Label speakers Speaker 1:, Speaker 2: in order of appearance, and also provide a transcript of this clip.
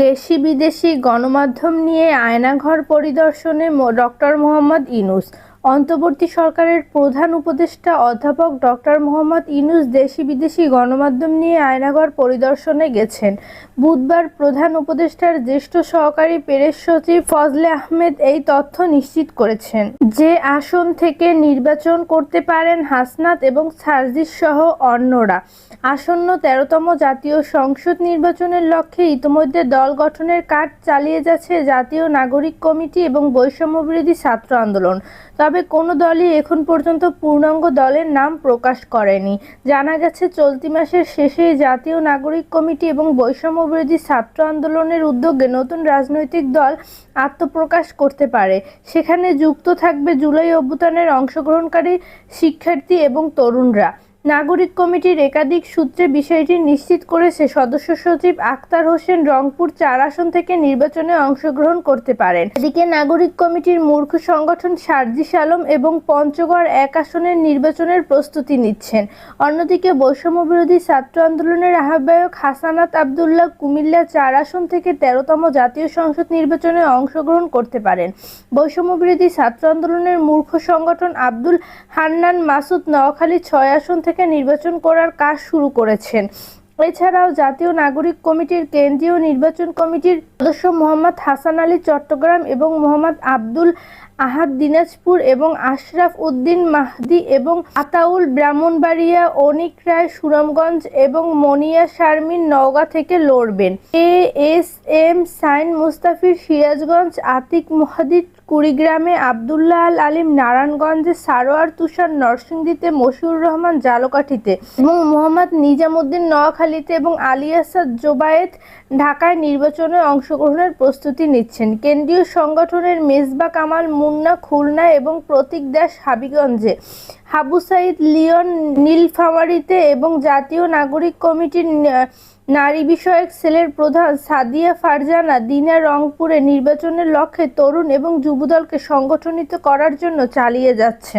Speaker 1: দেশি বিদেশি গণমাধ্যম নিয়ে আয়নাঘর পরিদর্শনে ডক্টর মোহাম্মদ ইনুস। অন্তর্বর্তী সরকারের প্রধান উপদেষ্টা অধ্যাপক ডক্টর মোহাম্মদ ইনুস দেশি বিদেশি গণমাধ্যম নিয়ে আয়নাঘর পরিদর্শনে গেছেন। বুধবার প্রধান উপদেষ্টার জ্যেষ্ঠ সহকারী প্রেস সচিব ফজলে আহমেদ এই তথ্য নিশ্চিত করেছেন। যে আসন থেকে নির্বাচন করতে পারেন হাসনাত এবং সার্জিস সহ অন্যরা। আসন্ন তেরোতম জাতীয় সংসদ নির্বাচনের লক্ষ্যে ইতোমধ্যে দল গঠনের কাজ চালিয়ে যাচ্ছে জাতীয় নাগরিক কমিটি এবং বৈষম্যবিরোধী ছাত্র আন্দোলন। তবে কোনো দলই এখন পর্যন্ত পূর্ণাঙ্গ দলের নাম প্রকাশ করেনি। জানা গেছে, চলতি মাসের শেষে জাতীয় নাগরিক কমিটি এবং বৈষম্যবিরোধী ছাত্র আন্দোলনের উদ্যোগে নতুন রাজনৈতিক দল আত্মপ্রকাশ করতে পারে। সেখানে যুক্ত থাকবে জুলাই অভ্যুত্থানের অংশগ্রহণকারী শিক্ষার্থী এবং তরুণরা। নাগরিক কমিটির একাধিক সূত্রে বিষয়টি নিশ্চিত করেছে, সদস্য সচিব আক্তার হোসেন রংপুর চার আসন থেকে নির্বাচনে অংশগ্রহণ করতে পারেন। এদিকে নাগরিক কমিটির মূর্খ সংগঠন সার্জিস আলম এবং পঞ্চগড় এক আসনের নির্বাচনের প্রস্তুতি নিচ্ছেন। অন্যদিকে বৈষম্য বিরোধী ছাত্র আন্দোলনের আহ্বায়ক হাসানাত আবদুল্লাহ কুমিল্লা চার আসন থেকে তেরোতম জাতীয় সংসদ নির্বাচনে অংশগ্রহণ করতে পারেন। বৈষম্য বিরোধী ছাত্র আন্দোলনের মূর্খ সংগঠন আব্দুল হান্নান মাসুদ নোয়াখালী ছয় আসন থেকে নির্বাচন করার কাজ শুরু করেছেন। এছাড়াও জাতীয় নাগরিক কমিটির কেন্দ্রীয় নির্বাচন কমিটির সদস্য মোহাম্মদ হাসান আলী চট্টগ্রাম এবং মোহাম্মদ আব্দুল আহাদ দিনাজপুর এবং আশরাফ উদ্দিন মাহদি এবং আতাউল ব্রাহ্মণবাড়িয়া, অনিক রায়, সুনামগঞ্জ এবং মনিয়া শারমিন নওগাঁ থেকে লড়বেন। A S M Sain Mustafir Sirajganj Atik Muhadid কুড়িগ্রামে Abdullah Al Alim নারায়ণগঞ্জে সারোয়ার তুষার নরসিংদীতে মশিউর রহমান জালকাঠিতে এবং মোহাম্মদ নিজামুদ্দিন নোয়াখালীতে এবং আলী আসাদ জোবায়েত ঢাকায় নির্বাচনে অংশগ্রহণের প্রস্তুতি নিচ্ছেন। কেন্দ্রীয় সংগঠনের মেজবা কামাল মুন্না, খুলনা এবং প্রতীক দাস হাবিগঞ্জে, হাবু সাইদ লিওন নীলফামারীতে এবং জাতীয় নাগরিক কমিটির নারী বিষয়ক সেলের প্রধান সাদিয়া ফারজানা দিনা রংপুরে নির্বাচনের লক্ষ্যে তরুণ এবং যুবদলকে সংগঠনিত করার জন্য চালিয়ে যাচ্ছেন।